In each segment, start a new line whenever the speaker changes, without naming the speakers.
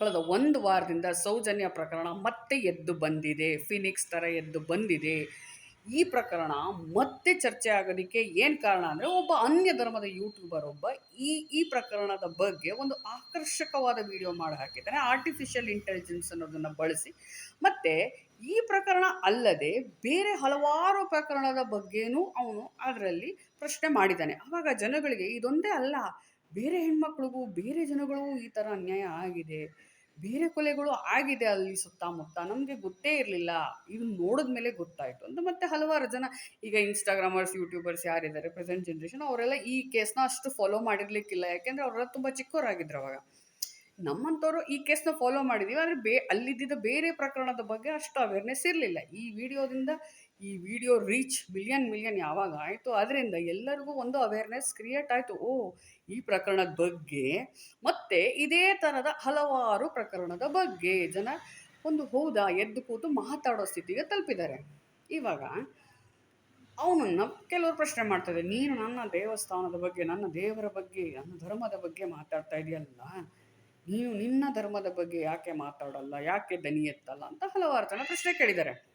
ಕಳೆದ ಒಂದು ವಾರದಿಂದ ಸೌಜನ್ಯ ಪ್ರಕರಣ ಮತ್ತೆ ಎದ್ದು ಬಂದಿದೆ. ಫಿನಿಕ್ಸ್ ಥರ ಎದ್ದು ಬಂದಿದೆ. ಈ ಪ್ರಕರಣ ಮತ್ತೆ ಚರ್ಚೆ ಆಗೋದಕ್ಕೆ ಏನು ಕಾರಣ ಅಂದರೆ ಒಬ್ಬ ಅನ್ಯ ಧರ್ಮದ ಯೂಟ್ಯೂಬರ್ ಒಬ್ಬ ಈ ಈ ಪ್ರಕರಣದ ಬಗ್ಗೆ ಒಂದು ಆಕರ್ಷಕವಾದ ವಿಡಿಯೋ ಮಾಡಿ ಹಾಕಿದ್ದಾನೆ. ಆರ್ಟಿಫಿಷಿಯಲ್ ಇಂಟೆಲಿಜೆನ್ಸ್ ಅನ್ನೋದನ್ನು ಬಳಸಿ. ಮತ್ತು ಈ ಪ್ರಕರಣ ಅಲ್ಲದೆ ಬೇರೆ ಹಲವಾರು ಪ್ರಕರಣದ ಬಗ್ಗೆನೂ ಅವನು ಅದರಲ್ಲಿ ಪ್ರಶ್ನೆ ಮಾಡಿದ್ದಾನೆ. ಆವಾಗ ಜನಗಳಿಗೆ ಇದೊಂದೇ ಅಲ್ಲ. ಬೇರೆ ಹೆಣ್ಮಕ್ಳಿಗೂ, ಬೇರೆ ಜನಗಳಿಗೂ ಈ ಥರ ಅನ್ಯಾಯ ಆಗಿದೆ. ಬೇರೆ ಕೊಲೆಗಳು ಆಗಿದೆ ಅಲ್ಲಿ ಸುತ್ತಮುತ್ತ. ನಮಗೆ ಗೊತ್ತೇ ಇರಲಿಲ್ಲ. ಇದು ನೋಡಿದ ಮೇಲೆ ಗೊತ್ತಾಯಿತು ಅಂತ. ಮತ್ತೆ ಹಲವಾರು ಜನ ಈಗ ಇನ್ಸ್ಟಾಗ್ರಾಮರ್ಸ್ ಯೂಟ್ಯೂಬರ್ಸ್ ಯಾರಿದ್ದಾರೆ ಪ್ರೆಸೆಂಟ್ ಜನ್ರೇಷನ್ ಅವರೆಲ್ಲ ಈ ಕೇಸ್ನ ಅಷ್ಟು ಫಾಲೋ ಮಾಡಿರ್ಲಿಕ್ಕಿಲ್ಲ. ಯಾಕೆಂದರೆ ಅವರೆಲ್ಲ ತುಂಬ ಚಿಕ್ಕವರಾಗಿದ್ರು ಅವಾಗ. ನಮ್ಮಂಥವ್ರು ಈ ಕೇಸ್ನ ಫಾಲೋ ಮಾಡಿದ್ದೀವಿ ಆದರೆ ಬೇ ಅಲ್ಲಿದ್ದ ಬೇರೆ ಪ್ರಕರಣದ ಬಗ್ಗೆ ಅಷ್ಟು ಅವೇರ್ನೆಸ್ ಇರಲಿಲ್ಲ. ಈ ವಿಡಿಯೋದಿಂದ ಈ ವಿಡಿಯೋ ರೀಚ್ ಮಿಲಿಯನ್ ಮಿಲಿಯನ್ ಯಾವಾಗ ಆಯಿತು? ಅದರಿಂದ ಎಲ್ಲರಿಗೂ ಒಂದು ಅವೇರ್ನೆಸ್ ಕ್ರಿಯೇಟ್ ಆಯಿತು. ಓ, ಈ ಪ್ರಕರಣದ ಬಗ್ಗೆ ಮತ್ತೆ ಇದೇ ಥರದ ಹಲವಾರು ಪ್ರಕರಣದ ಬಗ್ಗೆ ಜನ ಒಂದು ಹೌದಾ, ಎದ್ದು ಕೂತು ಮಾತಾಡೋ ಸ್ಥಿತಿಗೆ ತಲುಪಿದ್ದಾರೆ. ಇವಾಗ ಅವನನ್ನು ಕೆಲವರು ಪ್ರಶ್ನೆ ಮಾಡ್ತಾರೆ, ನೀನು ನನ್ನ ದೇವಸ್ಥಾನದ ಬಗ್ಗೆ, ನನ್ನ ದೇವರ ಬಗ್ಗೆ, ನನ್ನ ಧರ್ಮದ ಬಗ್ಗೆ ಮಾತಾಡ್ತಾ ಇದೆಯಲ್ಲ? ನೀನು ನಿನ್ನ ಧರ್ಮದ ಬಗ್ಗೆ ಯಾಕೆ ಮಾತಾಡಲ್ಲ? ಯಾಕೆ ದನಿ ಎತ್ತಲ್ಲ ಅಂತ ಹಲವಾರು ಜನ ಪ್ರಶ್ನೆ ಕೇಳಿದ್ದಾರೆ.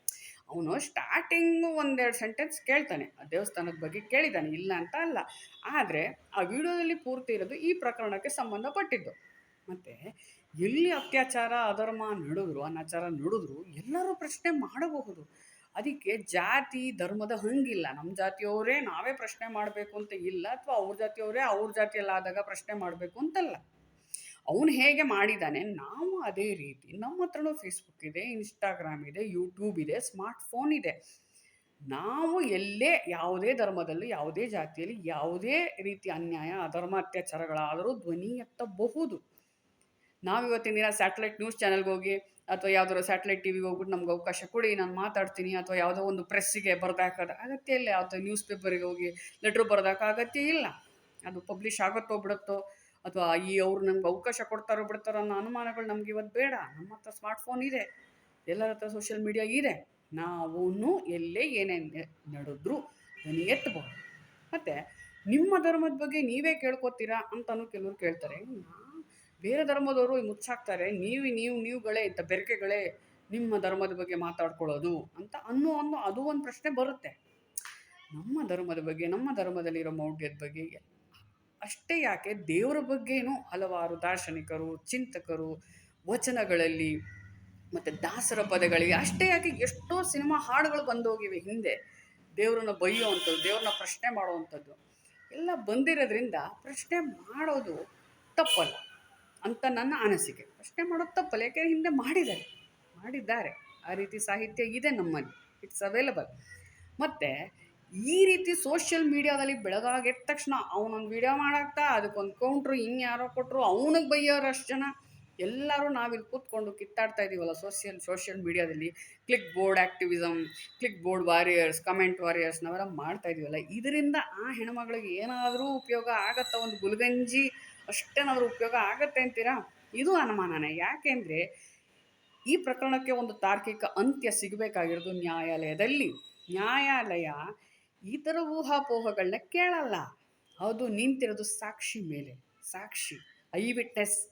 ಅವನು ಸ್ಟಾರ್ಟಿಂಗು ಒಂದೆರಡು ಸೆಂಟೆನ್ಸ್ ಕೇಳ್ತಾನೆ. ಆ ದೇವಸ್ಥಾನದ ಬಗ್ಗೆ ಕೇಳಿದ್ದಾನೆ ಇಲ್ಲ ಅಂತ ಅಲ್ಲ. ಆದರೆ ಆ ವಿಡಿಯೋದಲ್ಲಿ ಪೂರ್ತಿ ಇರೋದು ಈ ಪ್ರಕರಣಕ್ಕೆ ಸಂಬಂಧಪಟ್ಟಿದ್ದು. ಮತ್ತು ಎಲ್ಲಿ ಅತ್ಯಾಚಾರ, ಅಧರ್ಮ ನಡೆದ್ರು, ಅನಾಚಾರ ನಡೆದ್ರು ಎಲ್ಲರೂ ಪ್ರಶ್ನೆ ಮಾಡಬಹುದು. ಅದಕ್ಕೆ ಜಾತಿ, ಧರ್ಮದ ಹಂಗಿಲ್ಲ. ನಮ್ಮ ಜಾತಿಯವರೇ ನಾವೇ ಪ್ರಶ್ನೆ ಮಾಡಬೇಕು ಅಂತ ಇಲ್ಲ. ಅಥವಾ ಅವ್ರ ಜಾತಿಯವರೇ ಅವ್ರ ಜಾತಿಯಲ್ಲಾದಾಗ ಪ್ರಶ್ನೆ ಮಾಡಬೇಕು ಅಂತಲ್ಲ. ಅವನು ಹೇಗೆ ಮಾಡಿದ್ದಾನೆ ನಾವು ಅದೇ ರೀತಿ ನಮ್ಮ ಹತ್ರನೂ ಫೇಸ್ಬುಕ್ ಇದೆ ಇನ್ಸ್ಟಾಗ್ರಾಮ್ ಇದೆ ಯೂಟ್ಯೂಬ್ ಇದೆ ಸ್ಮಾರ್ಟ್ಫೋನ್ ಇದೆ. ನಾವು ಎಲ್ಲೇ ಯಾವುದೇ ಧರ್ಮದಲ್ಲಿ, ಯಾವುದೇ ಜಾತಿಯಲ್ಲಿ, ಯಾವುದೇ ರೀತಿ ಅನ್ಯಾಯ, ಅಧರ್ಮ, ಅತ್ಯಾಚಾರಗಳಾದರೂ ಧ್ವನಿ ಎತ್ತಬಹುದು. ನಾವು ಇವತ್ತಿನ ದಿನ ಸ್ಯಾಟಲೈಟ್ ನ್ಯೂಸ್ ಚಾನೆಲ್ಗೆ ಹೋಗಿ, ಅಥವಾ ಯಾವುದಾದ್ರು ಸ್ಯಾಟಲೈಟ್ ಟಿವಿಗೆ ಹೋಗ್ಬಿಟ್ಟು ನಮ್ಗೆ ಅವಕಾಶ ಕೊಡಿ, ನಾನು ಮಾತಾಡ್ತೀನಿ, ಅಥವಾ ಯಾವುದೋ ಒಂದು ಪ್ರೆಸ್ಸಿಗೆ ಬರ್ದಾಕೋದು, ಅಗತ್ಯ ಇಲ್ಲ. ಅಥವಾ ನ್ಯೂಸ್ ಪೇಪರಿಗೆ ಹೋಗಿ ಲೆಟ್ರ್ ಬರ್ದಾಕ ಅಗತ್ಯ ಇಲ್ಲ. ಅದು ಪಬ್ಲಿಷ್ ಆಗುತ್ತೋ ಬಿಡುತ್ತೋ ಅಥವಾ ಈ ಅವ್ರು ನಮ್ಗೆ ಅವಕಾಶ ಕೊಡ್ತಾರೋ ಬಿಡ್ತಾರೋ ಅನ್ನೋ ಅನುಮಾನಗಳು ನಮ್ಗೆ ಇವತ್ತು ಬೇಡ. ನಮ್ಮ ಹತ್ರ ಸ್ಮಾರ್ಟ್ಫೋನ್ ಇದೆ. ಎಲ್ಲರ ಹತ್ರ ಸೋಷಿಯಲ್ ಮೀಡಿಯಾ ಇದೆ. ನಾವು ಎಲ್ಲೇ ಏನೇ ನಡೆದ್ರೂ ಧ್ವನಿ ಎತ್ತಬಹುದು. ಮತ್ತು ನಿಮ್ಮ ಧರ್ಮದ ಬಗ್ಗೆ ನೀವೇ ಕೇಳ್ಕೊತೀರಾ ಅಂತಲೂ ಕೆಲವರು ಕೇಳ್ತಾರೆ. ಬೇರೆ ಧರ್ಮದವರು ಮುಚ್ಚಾಕ್ತಾರೆ. ನೀವು ನೀವು, ನೀವುಗಳೇ ಇಂಥ ಬೆರಕೆಗಳೇ ನಿಮ್ಮ ಧರ್ಮದ ಬಗ್ಗೆ ಮಾತಾಡ್ಕೊಳ್ಳೋದು ಅಂತ ಅನ್ನೋ ಅನ್ನೋ ಅದು ಒಂದು ಪ್ರಶ್ನೆ ಬರುತ್ತೆ. ನಮ್ಮ ಧರ್ಮದ ಬಗ್ಗೆ, ನಮ್ಮ ಧರ್ಮದಲ್ಲಿರೋ ಮೌಢ್ಯದ ಬಗ್ಗೆ ಅಷ್ಟೇ ಯಾಕೆ ದೇವರ ಬಗ್ಗೆನೂ ಹಲವಾರು ದಾರ್ಶನಿಕರು, ಚಿಂತಕರು, ವಚನಗಳಲ್ಲಿ ಮತ್ತು ದಾಸರ ಪದಗಳಿಗೆ ಅಷ್ಟೇ ಯಾಕೆ ಎಷ್ಟೋ ಸಿನಿಮಾ ಹಾಡುಗಳು ಬಂದೋಗಿವೆ ಹಿಂದೆ. ದೇವ್ರನ್ನ ಬೈಯೋವಂಥದ್ದು, ದೇವ್ರನ್ನ ಪ್ರಶ್ನೆ ಮಾಡುವಂಥದ್ದು. ಎಲ್ಲ ಬಂದಿರೋದ್ರಿಂದ ಪ್ರಶ್ನೆ ಮಾಡೋದು ತಪ್ಪಲ್ಲ ಅಂತ ನನ್ನ ಅನಿಸಿಕೆ. ಪ್ರಶ್ನೆ ಮಾಡೋದು ತಪ್ಪಲ್ಲ ಯಾಕೆಂದರೆ ಹಿಂದೆ ಮಾಡಿದ್ದಾರೆ. ಮಾಡಿದ್ದಾರೆ. ಆ ರೀತಿ ಸಾಹಿತ್ಯ ಇದೆ ನಮ್ಮಲ್ಲಿ. ಇಟ್ಸ್ ಅವೈಲಬಲ್ ಮತ್ತು ಈ ರೀತಿ ಸೋಷಿಯಲ್ ಮೀಡಿಯಾದಲ್ಲಿ ಬೆಳಗಾಗಿದ್ದ ತಕ್ಷಣ ಅವನೊಂದು ವಿಡಿಯೋ ಮಾಡಾಕ್ತಾ ಅದಕ್ಕೊಂದು ಕೌಂಟ್ರು ಯಾರೋ ಕೊಟ್ಟರು ಅವನಿಗೆ ಬೈಯೋರು ಅಷ್ಟು ಜನ. ಎಲ್ಲರೂ ನಾವಿಲ್ಲಿ ಕೂತ್ಕೊಂಡು ಕಿತ್ತಾಡ್ತಾ ಇದ್ದೀವಲ್ಲ ಸೋಷಿಯಲ್ ಸೋಷಿಯಲ್ ಮೀಡಿಯಾದಲ್ಲಿ click board activism click board warriors comment warriors ನಾವೆಲ್ಲ ಮಾಡ್ತಾ ಇದೀವಲ್ಲ. ಇದರಿಂದ ಆ ಹೆಣ್ಮಗಳಿಗೆ ಏನಾದರೂ ಉಪಯೋಗ ಆಗತ್ತಾ ಒಂದು ಗುಲ್ಗಂಜಿ ಅಷ್ಟೇನಾದರೂ ಉಪಯೋಗ ಆಗತ್ತೆ ಅಂತೀರಾ? ಇದು ಅನುಮಾನನೇ. ಯಾಕೆಂದರೆ ಈ ಪ್ರಕರಣಕ್ಕೆ ಒಂದು ತಾರ್ಕಿಕ ಅಂತ್ಯ ಸಿಗಬೇಕಾಗಿರೋದು ನ್ಯಾಯಾಲಯದಲ್ಲಿ. ನ್ಯಾಯಾಲಯ ಈ ಥರ ಊಹಾಪೋಹಗಳನ್ನ ಕೇಳಲ್ಲ. ಅದು ನಿಂತಿರೋದು ಸಾಕ್ಷಿ ಮೇಲೆ. ಸಾಕ್ಷಿ. Eye witness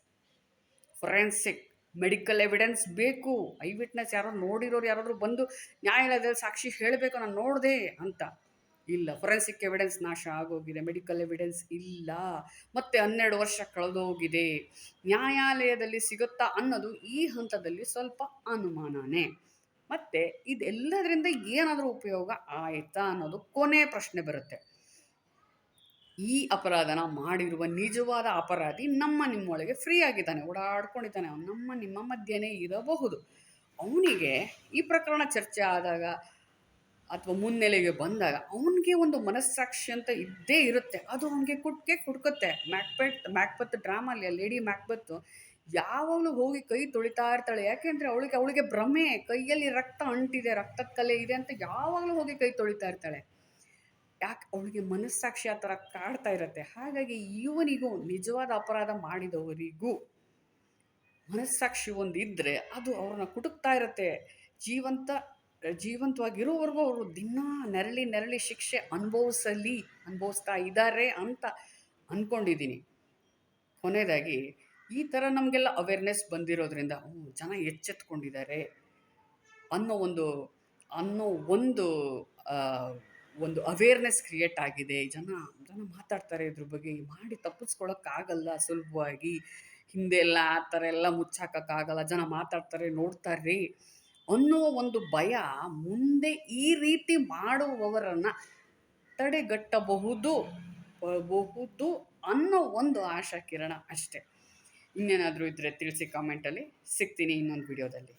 forensic, medical evidence ಬೇಕು. ಐ ವಿಟ್ನೆಸ್ ಯಾರೋ ನೋಡಿರೋರು ಯಾರಾದರೂ ಬಂದು ನ್ಯಾಯಾಲಯದಲ್ಲಿ ಸಾಕ್ಷಿ ಹೇಳಬೇಕು, ನಾನು ನೋಡಿದೆ ಅಂತ. ಇಲ್ಲ, ಫೊರೆನ್ಸಿಕ್ ಎವಿಡೆನ್ಸ್ ನಾಶ ಆಗೋಗಿದೆ, ಮೆಡಿಕಲ್ ಎವಿಡೆನ್ಸ್ ಇಲ್ಲ. ಮತ್ತೆ ಹನ್ನೆರಡು ವರ್ಷ ಕಳೆದೋಗಿದೆ. ನ್ಯಾಯಾಲಯದಲ್ಲಿ ಸಿಗುತ್ತಾ ಅನ್ನೋದು ಈ ಹಂತದಲ್ಲಿ ಸ್ವಲ್ಪ ಅನುಮಾನನೇ. ಮತ್ತು ಇದೆಲ್ಲದರಿಂದ ಏನಾದರೂ ಉಪಯೋಗ ಆಯಿತಾ ಅನ್ನೋದು ಕೊನೆ ಪ್ರಶ್ನೆ ಬರುತ್ತೆ. ಈ ಅಪರಾಧನ ಮಾಡಿರುವ ನಿಜವಾದ ಅಪರಾಧಿ ನಮ್ಮ ನಿಮ್ಮೊಳಗೆ ಫ್ರೀ ಆಗಿದ್ದಾನೆ, ಓಡಾಡ್ಕೊಂಡಿದ್ದಾನೆ, ಅವನು ನಮ್ಮ ನಿಮ್ಮ ಮಧ್ಯನೇ ಇರಬಹುದು. ಅವನಿಗೆ ಈ ಪ್ರಕರಣ ಚರ್ಚೆ ಆದಾಗ ಅಥವಾ ಮುನ್ನೆಲೆಗೆ ಬಂದಾಗ ಅವನಿಗೆ ಒಂದು ಮನಸ್ಸಾಕ್ಷಿ ಅಂತ ಇದ್ದೇ ಇರುತ್ತೆ. ಅದು ಅವನಿಗೆ ಕುಟ್ಕೆ ಕುಡ್ಕುತ್ತೆ. ಮ್ಯಾಕ್ಬೆಟ್ ಮ್ಯಾಕ್ಬತ್ ಡ್ರಾಮಲ್ಲಿ, ಲೇಡಿ ಮ್ಯಾಕ್ಬತ್ತು ಯಾವಾಗಲೂ ಹೋಗಿ ಕೈ ತೊಳಿತಾ ಇರ್ತಾಳೆ. ಯಾಕೆಂದರೆ ಅವಳಿಗೆ ಅವಳಿಗೆ ಭ್ರಮೆ. ಕೈಯಲ್ಲಿ ರಕ್ತ ಅಂಟಿದೆ, ರಕ್ತದ ಕಲೆ ಇದೆ ಅಂತ ಯಾವಾಗಲೂ ಹೋಗಿ ಕೈ ತೊಳಿತಾ ಇರ್ತಾಳೆ. ಯಾಕೆ, ಅವಳಿಗೆ ಮನಸ್ಸಾಕ್ಷಿ ಆ ಥರ ಕಾಡ್ತಾ ಇರುತ್ತೆ. ಹಾಗಾಗಿ ಇವನಿಗೂ ನಿಜವಾದ ಅಪರಾಧ ಮಾಡಿದವರಿಗೂ ಮನಸ್ಸಾಕ್ಷಿ ಒಂದು ಇದ್ದರೆ ಅದು ಅವ್ರನ್ನ ಕುಟುಕ್ತಾ ಇರುತ್ತೆ. ಜೀವಂತ, ಜೀವಂತವಾಗಿರೋವರೆಗೂ ಅವರು ದಿನ ನೆರಳಿ ನೆರಳಿ ಶಿಕ್ಷೆ ಅನುಭವಿಸಲಿ, ಅನುಭವಿಸ್ತಾ ಇದ್ದಾರೆ ಅಂತ ಅಂದ್ಕೊಂಡಿದ್ದೀನಿ ಕೊನೆಯದಾಗಿ ಈ ಥರ ನಮಗೆಲ್ಲ ಅವೇರ್ನೆಸ್ ಬಂದಿರೋದ್ರಿಂದ ಜನ ಎಚ್ಚೆತ್ಕೊಂಡಿದ್ದಾರೆ ಅನ್ನೋ ಒಂದು ಅನ್ನೋ ಒಂದು ಒಂದು ಅವೇರ್ನೆಸ್ ಕ್ರಿಯೇಟ್ ಆಗಿದೆ. ಜನ ಜನ ಮಾತಾಡ್ತಾರೆ ಇದ್ರ ಬಗ್ಗೆ. ಮಾಡಿ ತಪ್ಪಿಸ್ಕೊಳಕ್ಕಾಗಲ್ಲ ಸುಲಭವಾಗಿ. ಹಿಂದೆ ಎಲ್ಲ ಆ ಥರ ಎಲ್ಲ ಮುಚ್ಚಾಕಕ್ಕಾಗಲ್ಲ. ಜನ ಮಾತಾಡ್ತಾರೆ ನೋಡ್ತಾರೆ ಅನ್ನೋ ಒಂದು ಭಯ ಮುಂದೆ ಈ ರೀತಿ ಮಾಡುವವರನ್ನು ತಡೆಗಟ್ಟಬಹುದು ಬಹುದು ಅನ್ನೋ ಒಂದು ಆಶಾ ಕಿರಣ ಅಷ್ಟೇ. ಇನ್ನೇನಾದರೂ ಇದ್ದರೆ ತಿಳಿಸಿ ಕಾಮೆಂಟಲ್ಲಿ ಸಿಗ್ತೀನಿ ಇನ್ನೊಂದು ವಿಡಿಯೋದಲ್ಲಿ